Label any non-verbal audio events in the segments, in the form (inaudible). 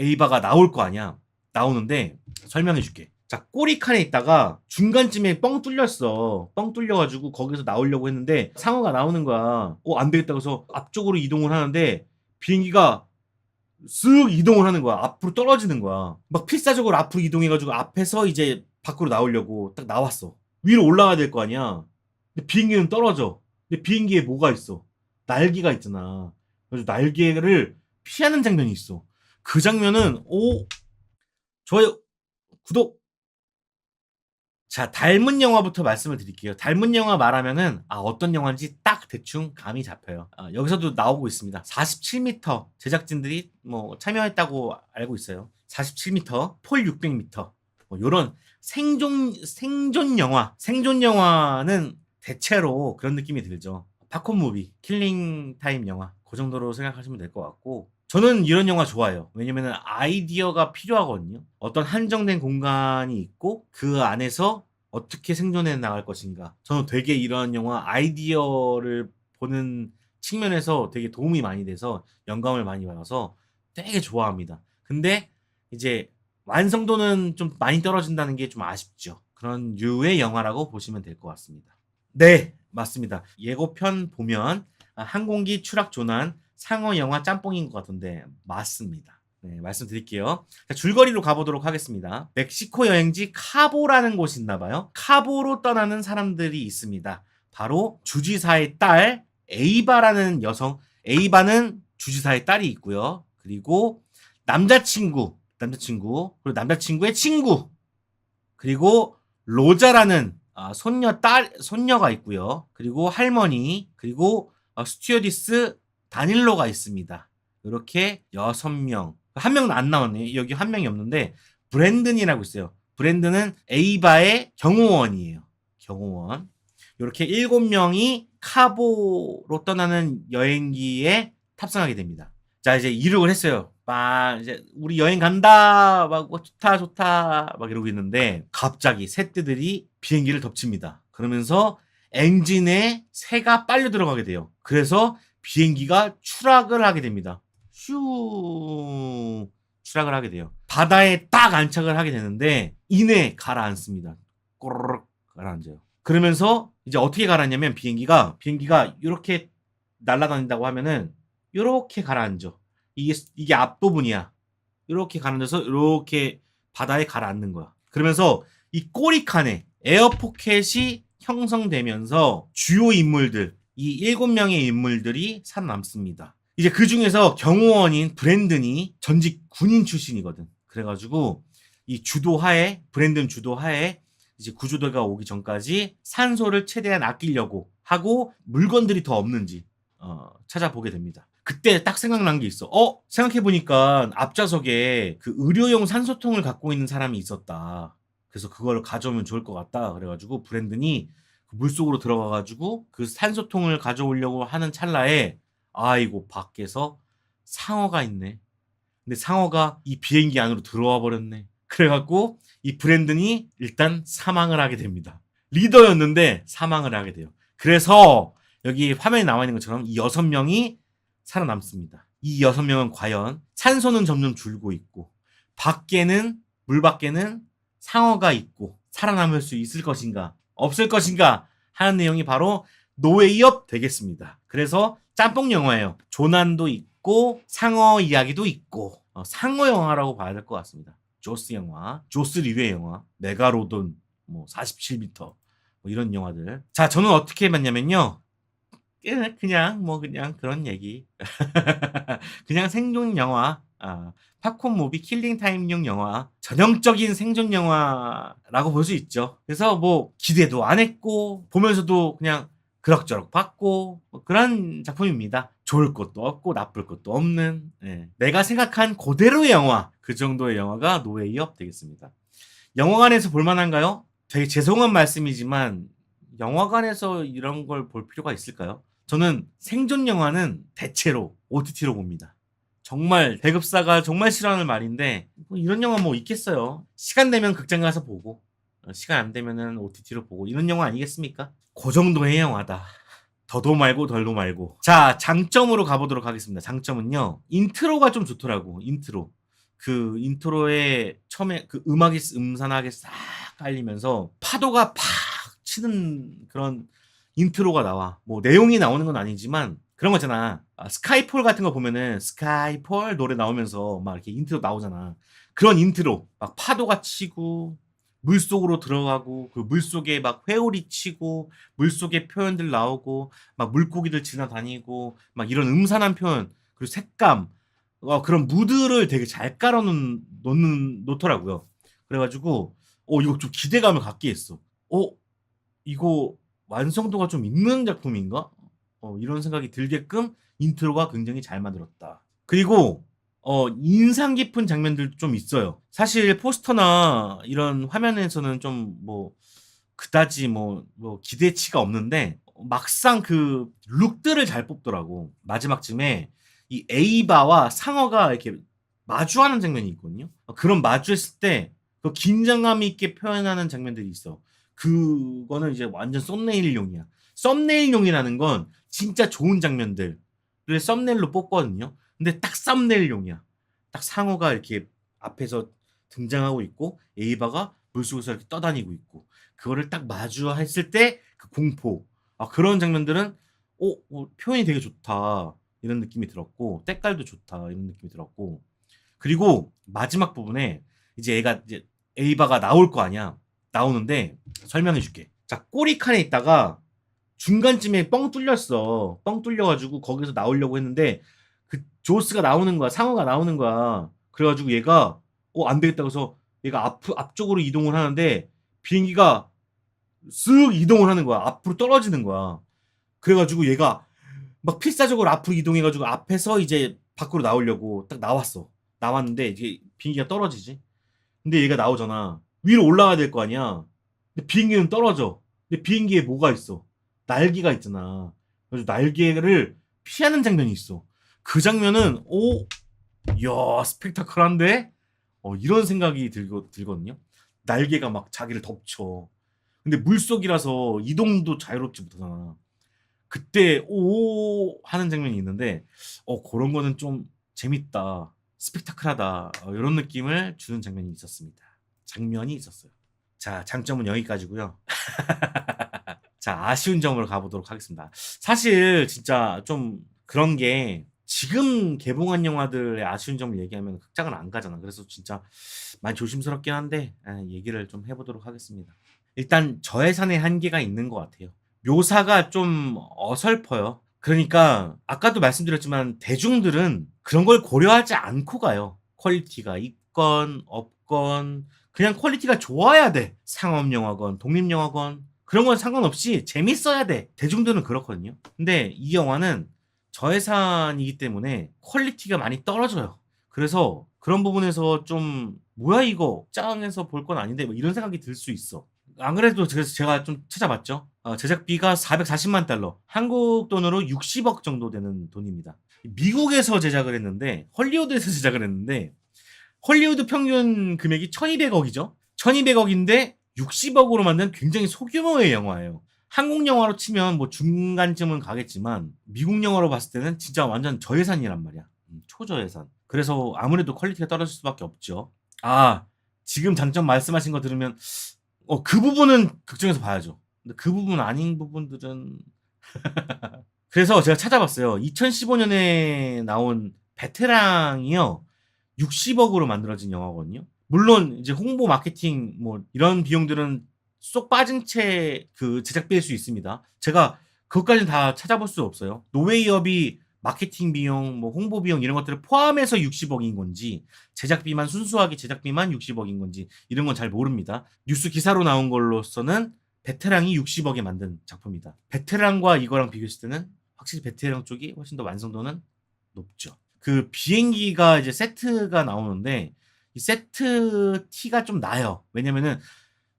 에이바가 나올 거 아니야. 나오는데 설명해 줄게. 자, 꼬리 칸에 있다가 중간쯤에 뻥 뚫렸어. 뻥 뚫려가지고 거기서 나오려고 했는데 상어가 나오는 거야. 어, 안 되겠다. 그래서 앞쪽으로 이동을 하는데 비행기가 쓱 이동을 하는 거야. 앞으로 떨어지는 거야. 막 필사적으로 앞으로 이동해가지고 앞에서 이제 밖으로 나오려고 딱 나왔어. 위로 올라가야 될 거 아니야. 근데 비행기는 떨어져. 근데 비행기에 뭐가 있어? 날개가 있잖아. 그래서 날개를 피하는 장면이 있어. 그 장면은 오 좋아요 구독 자 닮은 영화부터 말씀을 드릴게요. 닮은 영화 말하면은 아 어떤 영화인지 딱 대충 감이 잡혀요. 아, 여기서도 나오고 있습니다. 47m 제작진들이 뭐 참여했다고 알고 있어요. 47m 폴 600m 뭐 이런 생존 생존 영화 생존 영화는 대체로 그런 느낌이 들죠. 팝콘 무비, 킬링 타임 영화 그 정도로 생각하시면 될 것 같고 저는 이런 영화 좋아해요. 왜냐면은 아이디어가 필요하거든요. 어떤 한정된 공간이 있고 그 안에서 어떻게 생존해 나갈 것인가. 저는 되게 이런 영화 아이디어를 보는 측면에서 되게 도움이 많이 돼서 영감을 많이 받아서 되게 좋아합니다. 근데 이제 완성도는 좀 많이 떨어진다는 게 좀 아쉽죠. 그런 류의 영화라고 보시면 될 것 같습니다. 네, 맞습니다. 예고편 보면 아, 항공기 추락 조난 상어 영화 짬뽕인 것 같은데 맞습니다. 네, 말씀드릴게요. 자, 줄거리로 가보도록 하겠습니다. 멕시코 여행지 카보라는 곳이 있나 봐요. 카보로 떠나는 사람들이 있습니다. 바로 주지사의 딸 에이바라는 여성, 에이바는 주지사의 딸이 있고요. 그리고 남자친구, 남자친구, 그리고 남자친구의 친구, 그리고 로자라는 아, 손녀 딸 손녀가 있고요. 그리고 할머니, 그리고 어, 스튜어디스 다닐로가 있습니다. 이렇게 여섯 명. 한 명은 안 나왔네. 여기 한 명이 없는데 브랜든이라고 있어요. 브랜든은 에이바의 경호원이에요. 경호원. 이렇게 일곱 명이 카보로 떠나는 여행기에 탑승하게 됩니다. 자, 이제 이륙을 했어요. 막 이제 우리 여행 간다. 막 어, 좋다 좋다 막 이러고 있는데 갑자기 새떼들이 비행기를 덮칩니다. 그러면서 엔진에 새가 빨려 들어가게 돼요. 그래서 비행기가 추락을 하게 됩니다. 슈 추락을 하게 돼요. 바다에 딱 안착을 하게 되는데 이내 가라앉습니다. 꼬르륵 가라앉아요. 그러면서 이제 어떻게 가라앉냐면 비행기가 비행기가 이렇게 날아다닌다고 하면은 이렇게 가라앉아. 이게 이게 앞부분이야. 이렇게 가라앉아서 이렇게 바다에 가라앉는 거야. 그러면서 이 꼬리칸에 에어포켓이 형성되면서 주요 인물들 이 일곱 명의 인물들이 살아남습니다. 이제 그 중에서 경호원인 브랜든이 전직 군인 출신이거든. 그래가지고 이 주도하에 브랜든 주도하에 이제 구조대가 오기 전까지 산소를 최대한 아끼려고 하고 물건들이 더 없는지 어, 찾아보게 됩니다. 그때 딱 생각난 게 있어. 어? 생각해 보니까 앞좌석에 그 의료용 산소통을 갖고 있는 사람이 있었다. 그래서 그걸 가져오면 좋을 것 같다. 그래가지고 브랜든이 그 물속으로 들어가가지고 그 산소통을 가져오려고 하는 찰나에 아이고 밖에서 상어가 있네. 근데 상어가 이 비행기 안으로 들어와 버렸네. 그래갖고 이 브랜든이 일단 사망을 하게 됩니다. 리더였는데 사망을 하게 돼요. 그래서 여기 화면에 나와 있는 것처럼 이 여섯 명이 살아남습니다. 이 여섯 명은 과연 산소는 점점 줄고 있고 밖에는 물 밖에는 상어가 있고 살아남을 수 있을 것인가 없을 것인가 하는 내용이 바로 노웨이업 되겠습니다. 그래서 짬뽕 영화예요. 조난도 있고 상어 이야기도 있고 어, 상어 영화라고 봐야 될 것 같습니다. 조스 영화, 조스 리뷰의 영화, 메가로돈, 뭐 47m 뭐 이런 영화들. 자, 저는 어떻게 봤냐면요. 예, 그냥 뭐 그냥 그런 얘기. (laughs) 그냥 생존 영화. 아, 팝콘 무비 킬링 타임용 영화. 전형적인 생존 영화라고 볼 수 있죠. 그래서 뭐 기대도 안 했고 보면서도 그냥 그럭저럭 봤고 뭐 그런 작품입니다. 좋을 것도 없고 나쁠 것도 없는 예. 내가 생각한 그대로의 영화 그 정도의 영화가 노웨이업 되겠습니다. 영화관에서 볼만한가요? 되게 죄송한 말씀이지만 영화관에서 이런 걸 볼 필요가 있을까요? 저는 생존 영화는 대체로 OTT로 봅니다. 정말 대급사가 정말 싫어하는 말인데 뭐 이런 영화 뭐 있겠어요. 시간 되면 극장 가서 보고 어, 시간 안 되면은 OTT로 보고 이런 영화 아니겠습니까? 그 정도의 영화다. 더도 말고 덜도 말고. 자, 장점으로 가보도록 하겠습니다. 장점은요. 인트로가 좀 좋더라고. 인트로. 그 인트로에 처음에 그 음악이 쓰- 음산하게 싹 깔리면서 파도가 팍 치는 그런 인트로가 나와. 뭐 내용이 나오는 건 아니지만 그런 거잖아. 아, 스카이폴 같은 거 보면은 스카이폴 노래 나오면서 막 이렇게 인트로 나오잖아. 그런 인트로 막 파도가 치고 물 속으로 들어가고 그 물 속에 막 회오리 치고 물 속에 표현들 나오고 막 물고기들 지나다니고 막 이런 음산한 표현 그리고 색감 어, 그런 무드를 되게 잘 깔아놓는 놓는 놓더라고요. 그래가지고 어 이거 좀 기대감을 갖게 했어. 어 이거 완성도가 좀 있는 작품인가? 어, 이런 생각이 들게끔 인트로가 굉장히 잘 만들었다. 그리고 어, 인상 깊은 장면들도 좀 있어요. 사실 포스터나 이런 화면에서는 좀 뭐 그다지 뭐, 뭐 기대치가 없는데 막상 그 룩들을 잘 뽑더라고. 마지막쯤에 이 에이바와 상어가 이렇게 마주하는 장면이 있거든요. 어, 그런 마주했을 때 그 긴장감 있게 표현하는 장면들이 있어. 그거는 이제 완전 썸네일용이야. 썸네일용이라는 건 진짜 좋은 장면들을 썸네일로 뽑거든요. 근데 딱 썸네일용이야. 딱 상어가 이렇게 앞에서 등장하고 있고 에이바가 물속에서 이렇게 떠다니고 있고 그거를 딱 마주했을 때 그 공포 아 그런 장면들은 어, 어, 표현이 되게 좋다 이런 느낌이 들었고 때깔도 좋다 이런 느낌이 들었고 그리고 마지막 부분에 이제 애가 이제 에이바가 나올 거 아니야 나오는데 설명해 줄게 자 꼬리 칸에 있다가 중간쯤에 뻥 뚫렸어. 뻥 뚫려가지고 거기서 나오려고 했는데 그 조스가 나오는 거야. 상어가 나오는 거야. 그래가지고 얘가 어 안 되겠다. 그래서 얘가 앞 앞쪽으로 이동을 하는데 비행기가 쓱 이동을 하는 거야. 앞으로 떨어지는 거야. 그래가지고 얘가 막 필사적으로 앞으로 이동해가지고 앞에서 이제 밖으로 나오려고 딱 나왔어. 나왔는데 이제 비행기가 떨어지지. 근데 얘가 나오잖아. 위로 올라가야 될 거 아니야. 근데 비행기는 떨어져. 근데 비행기에 뭐가 있어 날개가 있잖아 그래서 날개를 피하는 장면이 있어 그 장면은 오, 이야 스펙타클한데 어, 이런 생각이 들거, 들거든요. 날개가 막 자기를 덮쳐. 근데 물속이라서 이동도 자유롭지 못하잖아. 그때 오 하는 장면이 있는데 어 그런 거는 좀 재밌다, 스펙타클하다 어, 이런 느낌을 주는 장면이 있었습니다. 장면이 있었어요. 자 장점은 여기까지고요. (laughs) 자 아쉬운 점으로 가보도록 하겠습니다. 사실 진짜 좀 그런 게 지금 개봉한 영화들의 아쉬운 점을 얘기하면 극장을 안 가잖아. 그래서 진짜 많이 조심스럽긴 한데 에, 얘기를 좀 해보도록 하겠습니다. 일단 저예산의 한계가 있는 것 같아요. 묘사가 좀 어설퍼요. 그러니까 아까도 말씀드렸지만 대중들은 그런 걸 고려하지 않고 가요. 퀄리티가 있건 없건 그냥 퀄리티가 좋아야 돼. 상업 영화건 독립 영화건 그런 건 상관없이 재밌어야 돼. 대중들은 그렇거든요. 근데 이 영화는 저예산이기 때문에 퀄리티가 많이 떨어져요. 그래서 그런 부분에서 좀 뭐야 이거 짱에서 볼 건 아닌데 뭐 이런 생각이 들 수 있어. 안 그래도 제가 좀 찾아봤죠. 어, 제작비가 440만 달러, 한국 돈으로 60억 정도 되는 돈입니다. 미국에서 제작을 했는데 헐리우드에서 (laughs) 제작을 했는데 헐리우드 평균 금액이 1,200억이죠. 1,200억인데 60억으로 만든 굉장히 소규모의 영화예요. 한국 영화로 치면 뭐 중간쯤은 가겠지만 미국 영화로 봤을 때는 진짜 완전 저예산이란 말이야. 음, 초저예산. 그래서 아무래도 퀄리티가 떨어질 수밖에 없죠. 아 지금 장점 말씀하신 거 들으면 어 그 부분은 극장에서 봐야죠. 근데 그 부분 아닌 부분들은 (laughs) 그래서 제가 찾아봤어요. 2015년에 나온 베테랑이요. 60억으로 만들어진 영화거든요. 물론 이제 홍보 마케팅 뭐 이런 비용들은 쏙 빠진 채 그 제작비일 수 있습니다. 제가 그것까지는 다 찾아볼 수 없어요. 노웨이업이 마케팅 비용, 뭐 홍보 비용 이런 것들을 포함해서 60억인 건지 제작비만 순수하게 제작비만 60억인 건지 이런 건 잘 모릅니다. 뉴스 기사로 나온 걸로서는 베테랑이 60억에 만든 작품이다. 베테랑과 이거랑 비교했을 때는 확실히 베테랑 쪽이 훨씬 더 완성도는 높죠. 그 비행기가 이제 세트가 나오는데 이 세트 티가 좀 나요. 왜냐면은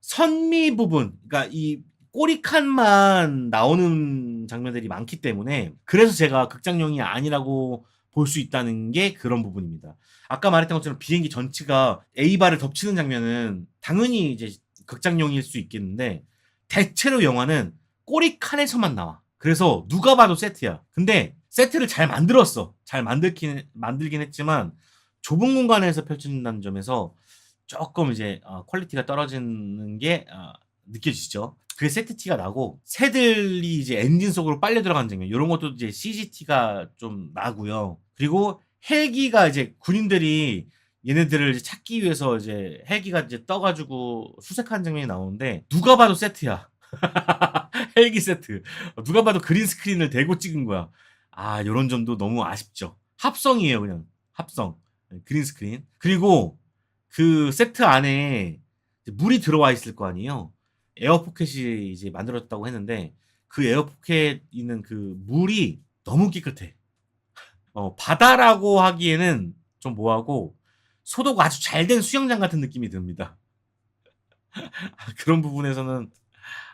선미 부분, 그러니까 이 꼬리칸만 나오는 장면들이 많기 때문에 그래서 제가 극장용이 아니라고 볼 수 있다는 게 그런 부분입니다. 아까 말했던 것처럼 비행기 전체가 A바를 덮치는 장면은 당연히 이제 극장용일 수 있겠는데 대체로 영화는 꼬리칸에서만 나와. 그래서 누가 봐도 세트야. 근데 세트를 잘 만들었어. 잘 만들긴 만들긴 했지만 좁은 공간에서 펼쳐진다는 점에서 조금 이제 어, 퀄리티가 떨어지는 게 어, 느껴지죠. 그 세트 티가 나고 새들이 이제 엔진 속으로 빨려 들어간 장면 이런 것도 이제 CGT가 좀 나고요. 그리고 헬기가 이제 군인들이 얘네들을 이제 찾기 위해서 이제 헬기가 이제 떠가지고 수색하는 장면이 나오는데 누가 봐도 세트야. (laughs) 헬기 세트. 누가 봐도 그린 스크린을 대고 찍은 거야. 아, 요런 점도 너무 아쉽죠. 합성이에요, 그냥. 합성. 네, 그린 스크린. 그리고 그 세트 안에 물이 들어와 있을 거 아니에요. 에어포켓이 이제 만들었다고 했는데 그 에어포켓 있는 그 물이 너무 깨끗해. 어, 바다라고 하기에는 좀 뭐하고 소도가 아주 잘 된 수영장 같은 느낌이 듭니다. (laughs) 그런 부분에서는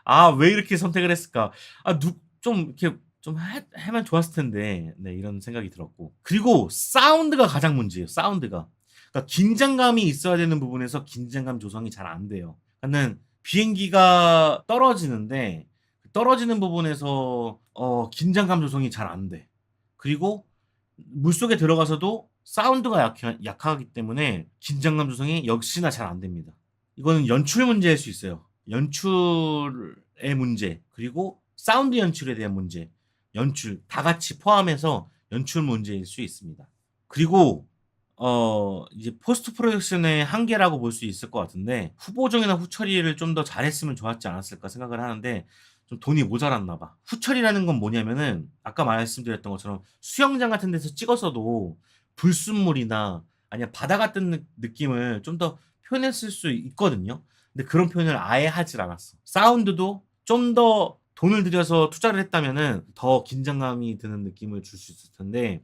아, 왜 이렇게 선택을 했을까? 아, 누, 좀 이렇게 좀 해, 하면 좋았을 텐데. 네, 이런 생각이 들었고. 그리고 사운드가 가장 문제예요. 사운드가. 그러니까 긴장감이 있어야 되는 부분에서 긴장감 조성이 잘 안 돼요. 그러니까는 비행기가 떨어지는데 떨어지는 부분에서 어, 긴장감 조성이 잘 안 돼. 그리고 물속에 들어가서도 사운드가 약하, 약하기 때문에 긴장감 조성이 역시나 잘 안 됩니다. 이거는 연출 문제일 수 있어요. 연출의 문제, 그리고 사운드 연출에 대한 문제, 연출 다 같이 포함해서 연출 문제일 수 있습니다. 그리고 어 이제 포스트 프로덕션의 한계라고 볼 수 있을 것 같은데 후보정이나 후처리를 좀 더 잘했으면 좋았지 않았을까 생각을 하는데 좀 돈이 모자랐나 봐. 후처리라는 건 뭐냐면은 아까 말씀드렸던 것처럼 수영장 같은 데서 찍었어도 불순물이나 아니면 바다 같은 느- 느낌을 좀 더 표현했을 수 있거든요. 근데 그런 표현을 아예 하질 않았어. 사운드도 좀 더 돈을 들여서 투자를 했다면은 더 긴장감이 드는 느낌을 줄 수 있을 텐데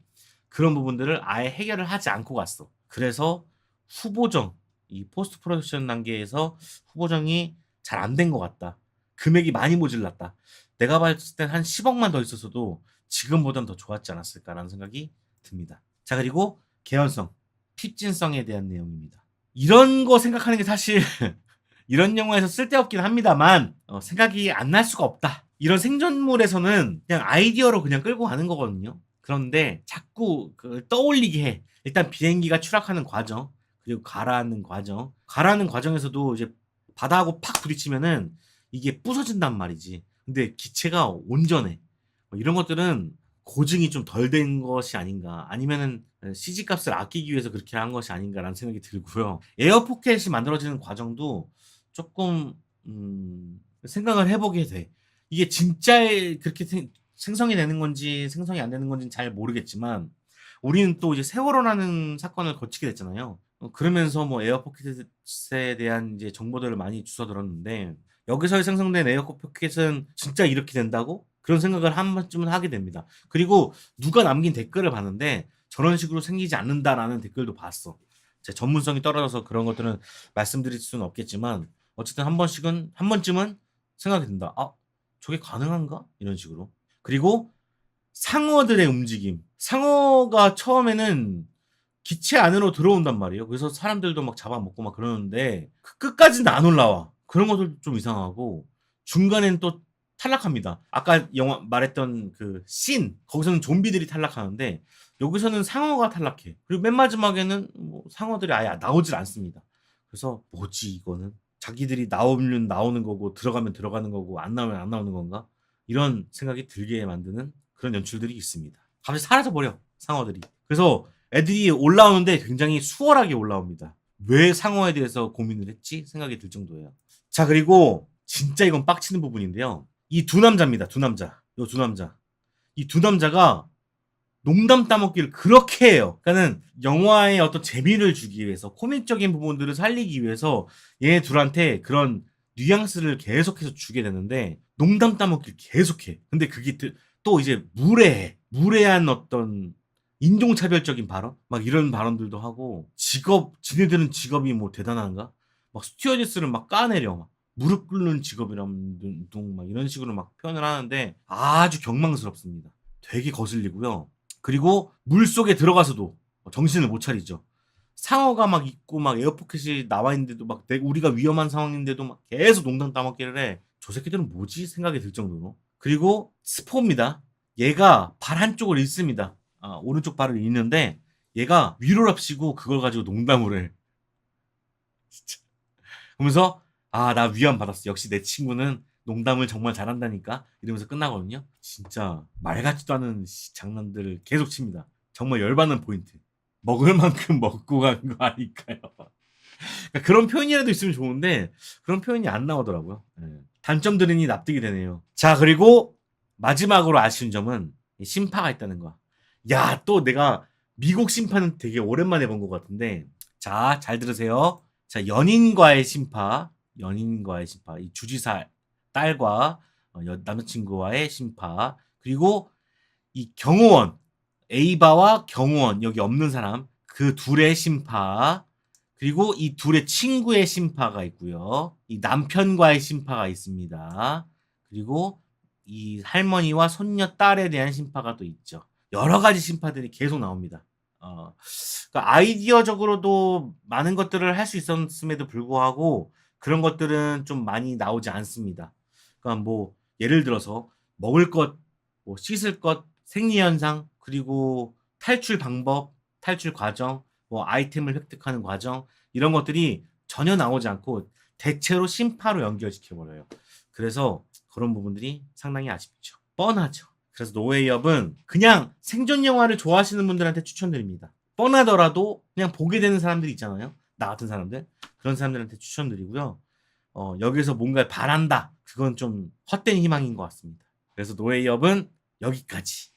그런 부분들을 아예 해결을 하지 않고 갔어. 그래서 후보정, 이 포스트 프로덕션 단계에서 후보정이 잘 안 된 것 같다. 금액이 많이 모질랐다. 내가 봤을 땐 한 10억만 더 있었어도 지금보단 더 좋았지 않았을까라는 생각이 듭니다. 자, 그리고 개연성, 핍진성에 대한 내용입니다. 이런 거 생각하는 게 사실 (laughs) 이런 영화에서 쓸데없긴 합니다만 어, 생각이 안 날 수가 없다. 이런 생존물에서는 그냥 아이디어로 그냥 끌고 가는 거거든요. 그런데 자꾸 그 떠올리게 해. 일단 비행기가 추락하는 과정, 그리고 가라앉는 과정. 가라앉는 과정에서도 이제 바다하고 팍 부딪히면은 이게 부서진단 말이지. 근데 기체가 온전해. 뭐 이런 것들은 고증이 좀 덜 된 것이 아닌가. 아니면은 CG 값을 아끼기 위해서 그렇게 한 것이 아닌가라는 생각이 들고요. 에어 포켓이 만들어지는 과정도 조금 음, 생각을 해보게 돼. 이게 진짜 그렇게 생- 생성이 되는 건지 생성이 안 되는 건지는 잘 모르겠지만 우리는 또 이제 세월호라는 사건을 거치게 됐잖아요. 어, 그러면서 뭐 에어포켓에 대한 이제 정보들을 많이 주워 들었는데 여기서 생성된 에어포켓은 진짜 이렇게 된다고? 그런 생각을 한 번쯤은 하게 됩니다. 그리고 누가 남긴 댓글을 봤는데 저런 식으로 생기지 않는다라는 댓글도 봤어. 제 전문성이 떨어져서 그런 것들은 말씀드릴 수는 없겠지만 어쨌든 한 번씩은 한 번쯤은 생각이 든다. 아 저게 가능한가? 이런 식으로. 그리고 상어들의 움직임. 상어가 처음에는 기체 안으로 들어온단 말이에요. 그래서 사람들도 막 잡아먹고 막 그러는데 그 끝까지는 안 올라와. 그런 것도 좀 이상하고 중간에는 또 탈락합니다. 아까 영화 말했던 그 씬 거기서는 좀비들이 탈락하는데 여기서는 상어가 탈락해. 그리고 맨 마지막에는 뭐 상어들이 아예 나오질 않습니다. 그래서 뭐지 이거는 자기들이 나오면 나오는 거고 들어가면 들어가는 거고 안 나오면 안 나오는 건가? 이런 생각이 들게 만드는 그런 연출들이 있습니다. 갑자기 사라져 버려 상어들이. 그래서 애들이 올라오는데 굉장히 수월하게 올라옵니다. 왜 상어에 대해서 고민을 했지 생각이 들 정도예요. 자 그리고 진짜 이건 빡치는 부분인데요. 이 두 남자입니다. 두 남자. 요두 남자. 이 두 남자가 농담 따먹기를 그렇게 해요. 그러니까는 영화의 어떤 재미를 주기 위해서 코믹적인 부분들을 살리기 위해서 얘네 둘한테 그런 뉘앙스를 계속해서 주게 되는데 농담 따먹기를 계속해. 근데 그게 드- 또 이제 무례해. 무례한 어떤 인종차별적인 발언? 막 이런 발언들도 하고 직업 지네들은 직업이 뭐 대단한가? 막 스튜어디스를 막 까내려. 막 무릎 꿇는 직업이라는 둥막 이런 식으로 막 표현을 하는데 아주 경망스럽습니다. 되게 거슬리고요. 그리고 물 속에 들어가서도 정신을 못 차리죠. 상어가 막 있고 막 에어포켓이 나와 있는데도 막 내- 우리가 위험한 상황인데도 막 계속 농담 따먹기를 해. 저 새끼들은 뭐지 생각이 들 정도로. 그리고 스포입니다. 얘가 발 한쪽을 잃습니다. 아, 오른쪽 발을 잃는데 얘가 위로랍시고 그걸 가지고 농담을 해. 진짜. 그러면서 아 나 위안 받았어. 역시 내 친구는 농담을 정말 잘한다니까 이러면서 끝나거든요. 진짜 말 같지도 않은 씨, 장난들을 계속 칩니다. 정말 열받는 포인트. 먹을 만큼 (laughs) 먹고 간 거 아닐까요? 그러니까 그런 표현이라도 있으면 좋은데 그런 표현이 안 나오더라고요. 예. 단점 들으니 납득이 되네요. 자 그리고 마지막으로 아쉬운 점은 이 심파가 있다는 거. 야 또 내가 미국 심파는 되게 오랜만에 본 것 같은데 자 잘 들으세요. 자 연인과의 심파, 연인과의 심파, 이 주지사 딸과 어, 여- 남자친구와의 심파 그리고 이 경호원 에이바와 경호원 여기 없는 사람 그 둘의 심파 그리고 이 둘의 친구의 심파가 있고요. 이 남편과의 심파가 있습니다. 그리고 이 할머니와 손녀 딸에 대한 심파가 또 있죠. 여러 가지 심파들이 계속 나옵니다. 어, 그러니까 아이디어적으로도 많은 것들을 할 수 있었음에도 불구하고 그런 것들은 좀 많이 나오지 않습니다. 그러니까 뭐 예를 들어서 먹을 것, 뭐 씻을 것, 생리 현상, 그리고 탈출 방법, 탈출 과정, 뭐 아이템을 획득하는 과정 이런 것들이 전혀 나오지 않고 대체로 심파로 연결시켜 버려요. 그래서 그런 부분들이 상당히 아쉽죠. 뻔하죠. 그래서 노웨이업은 그냥 생존 영화를 좋아하시는 분들한테 추천드립니다. 뻔하더라도 그냥 보게 되는 사람들이 있잖아요. 나 같은 사람들. 그런 사람들한테 추천드리고요. 어, 여기서 뭔가 바란다. 그건 좀 헛된 희망인 것 같습니다. 그래서 노웨이업은 여기까지.